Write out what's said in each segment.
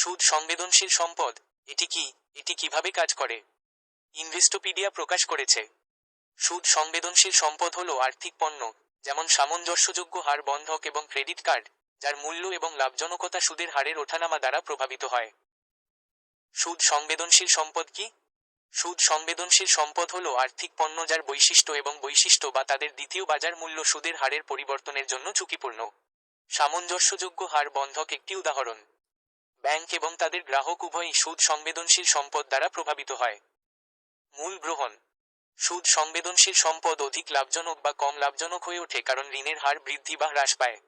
সুদ সংবেদনশীল সম্পদ, এটি কি, এটি কীভাবে কাজ করে? ইনভেস্টোপিডিয়া প্রকাশ করেছে। সুদ সংবেদনশীল সম্পদ হল আর্থিক পণ্য, যেমন সামঞ্জস্যযোগ্য হার বন্ধক এবং ক্রেডিট কার্ড, যার মূল্য এবং লাভজনকতা সুদের হারের ওঠানামা দ্বারা প্রভাবিত হয়। সুদ সংবেদনশীল সম্পদ কি? সুদ সংবেদনশীল সম্পদ হল আর্থিক পণ্য যার বৈশিষ্ট্য এবং বৈশিষ্ট্য বা তাদের দ্বিতীয় বাজার মূল্য সুদের হারের পরিবর্তনের জন্য ঝুঁকিপূর্ণ। সামঞ্জস্যযোগ্য হার বন্ধক একটি উদাহরণ। ব্যাংক এবং তাদের গ্রাহক উভয়ই সুদ সংবেদনশীল সম্পদ দ্বারা প্রভাবিত হয়। মূল গ্রহণ। সুদ সংবেদনশীল সম্পদ অধিক লাভজনক বা কম লাভজনক হয়ে ওঠে কারণ ঋণের হার বৃদ্ধি বা হ্রাস পায়।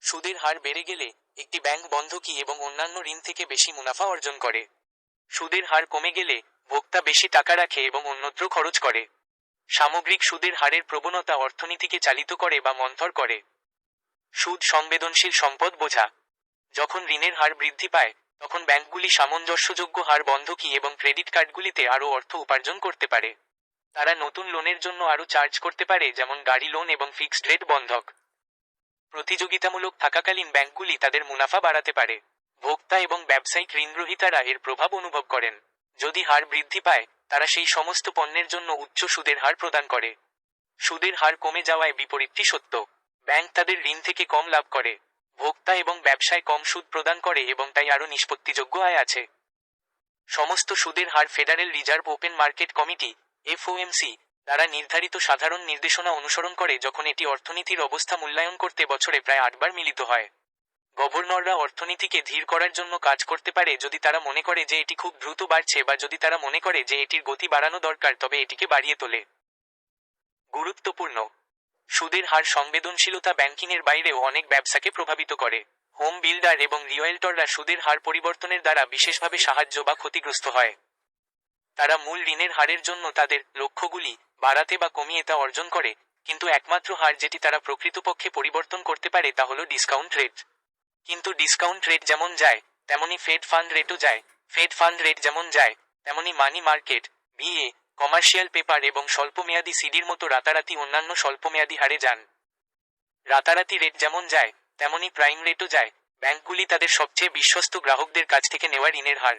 সুদের হার বেড়ে গেলে একটি ব্যাংক বন্ধকি এবং অন্যান্য ঋণ থেকে বেশি মুনাফা অর্জন করে। সুদের হার কমে গেলে ভোক্তা বেশি টাকা রাখে এবং অন্যত্র খরচ করে। সামগ্রিক সুদের হারের প্রবণতা অর্থনীতিকে চালিত করে বা মন্থর করে। সুদ সংবেদনশীল সম্পদ বোঝা। যখন ঋণের হার বৃদ্ধি পায়, তখন ব্যাংকগুলি সামঞ্জস্যযোগ্য হার বন্ধকি এবং ক্রেডিট কার্ডগুলিতে আরও অর্থ উপার্জন করতে পারে। তারা নতুন লোনের জন্য আরও চার্জ করতে পারে, যেমন গাড়ি লোন এবং ফিক্সড রেট বন্ধক। প্রতিযোগিতামূলক থাকাকালীন ব্যাংকগুলি তাদের মুনাফা বাড়াতে পারে। ভোক্তা এবং ব্যবসায়িক ঋণগ্রহীতারা এর প্রভাব অনুভব করেন। যদি হার বৃদ্ধি পায়, তারা সেই সমস্ত পণ্যের জন্য উচ্চ সুদের হার প্রদান করে। সুদের হার কমে যাওয়ায় বিপরীতটি সত্য। ব্যাংক তাদের ঋণ থেকে কম লাভ করে। ভোক্তা এবং ব্যবসায় কম সুদ প্রদান করে এবং তাই আরও নিষ্পত্তিযোগ্য আয় আছে। সমস্ত সুদের হার federal reserve open market committee, FOMC, দ্বারা নির্ধারিত সাধারণ নির্দেশনা অনুসরণ করে যখন এটি অর্থনীতির অবস্থা মূল্যায়ন করতে বছরে প্রায় আটবার মিলিত হয়। গভর্নররা অর্থনীতিকে ধীর করার জন্য কাজ করতে পারে যদি তারা মনে করে যে এটি খুব দ্রুত বাড়ছে বা যদি তারা মনে করে যে এটির গতি বাড়ানো দরকার তবে এটিকে বাড়িয়ে তোলে। গুরুত্বপূর্ণ সুদের হার সংবেদনশীলতা ব্যাংকিংয়ের বাইরেও অনেক ব্যবসাকে প্রভাবিত করে। হোম বিল্ডার এবং রিয়েলটররা সুদের হার পরিবর্তনের দ্বারা বিশেষভাবে সাহায্য বা ক্ষতিগ্রস্ত হয়। তারা মূল ঋণের হারের জন্য তাদের লক্ষ্যগুলি বাড়াতে বা কমিয়ে তা অর্জন করে, কিন্তু একমাত্র হার যেটি তারা প্রকৃতপক্ষে পরিবর্তন করতে পারে তা হল ডিসকাউন্ট রেট। কিন্তু ডিসকাউন্ট রেট যেমন যায়, তেমনি ফেড ফান্ড রেটও যায়। ফেড ফান্ড রেট যেমন যায়, তেমনি money market, BA commercial paper এবং স্বল্পমেয়াদী সিডির মতো রাতারাতি অন্যান্য স্বল্পমেয়াদী হারে যান। রাতারাতি রেট যেমন যায় তেমনই প্রাইম রেটও যায়। ব্যাংকগুলি তাদের সবচেয়ে বিশ্বস্ত গ্রাহকদের কাছ থেকে নেওয়া ঋণের হার।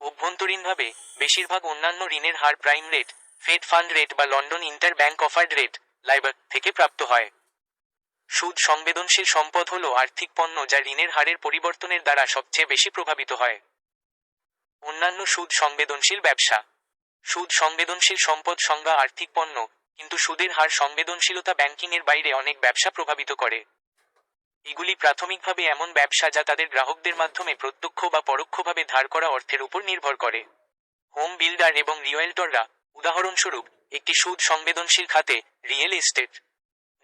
অভ্যন্তরীণভাবে, বেশিরভাগ অন্যান্য ঋণের হার prime rate fed fund rate বা London interbank offered rate LIBOR থেকে প্রাপ্ত হয়। সুদ সংবেদনশীল সম্পদ হল আর্থিক পণ্য যা ঋণের হারের পরিবর্তনের দ্বারা সবচেয়ে বেশি প্রভাবিত হয়। অন্যান্য সুদ সংবেদনশীল ব্যবসা। সুদ সংবেদনশীল সম্পদ সংজ্ঞা আর্থিক পণ্য, কিন্তু সুদের হার সংবেদনশীলতা ব্যাংকিংয়ের বাইরে অনেক ব্যবসা প্রভাবিত করে। এগুলি প্রাথমিকভাবে এমন ব্যবসা যা তাদের গ্রাহকদের মাধ্যমে প্রত্যক্ষ বা পরোক্ষভাবে ধার করা অর্থের উপর নির্ভর করে। হোম বিল্ডার এবং রিয়েলটররা উদাহরণস্বরূপ, একটি সুদ সংবেদনশীল খাতে রিয়েল এস্টেট।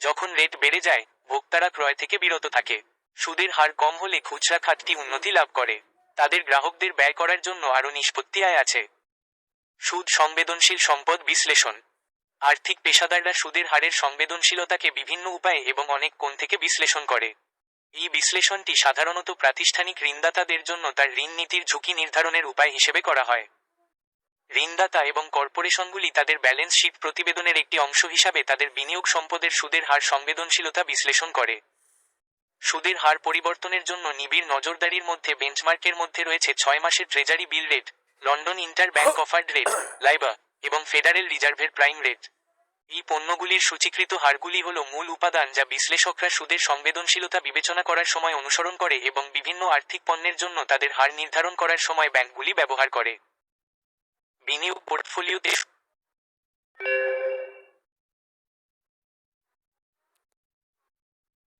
যখন রেট বেড়ে যায়, ভোক্তারা ক্রয় থেকে বিরত থাকে। সুদের হার কম হলে খুচরা খাতটি উন্নতি লাভ করে। তাদের গ্রাহকদের ব্যয় করার জন্য আরও নিষ্পত্তি আয় আছে। সুদ সংবেদনশীল সম্পদ বিশ্লেষণ। আর্থিক পেশাদাররা সুদের হারের সংবেদনশীলতাকে বিভিন্ন উপায়ে এবং অনেক কোণ থেকে বিশ্লেষণ করে। এই বিশ্লেষণটি সাধারণত প্রাতিষ্ঠানিক ঋণদাতাদের জন্য তার ঋণ নীতির ঝুঁকি নির্ধারণের উপায় হিসেবে করা হয়। ঋণদাতা এবং কর্পোরেশনগুলি তাদের ব্যালেন্স শিট প্রতিবেদনের একটি অংশ হিসাবে তাদের বিনিয়োগ সম্পদের সুদের হার সংবেদনশীলতা বিশ্লেষণ করে। সুদের হার পরিবর্তনের জন্য নিবিড় নজরদারির মধ্যে বেঞ্চমার্কের মধ্যে রয়েছে ছয় মাসের treasury bill rate London interbank offered rate LIBOR, এবং ফেডারেল রিজার্ভের প্রাইম রেট। এই পণ্যগুলির সূচীকৃত হারগুলি হল মূল উপাদান যা বিশ্লেষকরা সুদের সংবেদনশীলতা বিবেচনা করার সময় অনুসরণ করে এবং বিভিন্ন আর্থিক পণ্যের জন্য তাদের হার নির্ধারণ করার সময় ব্যাংকগুলি ব্যবহার করে। বিনিয়োগ পোর্টফোলিওতে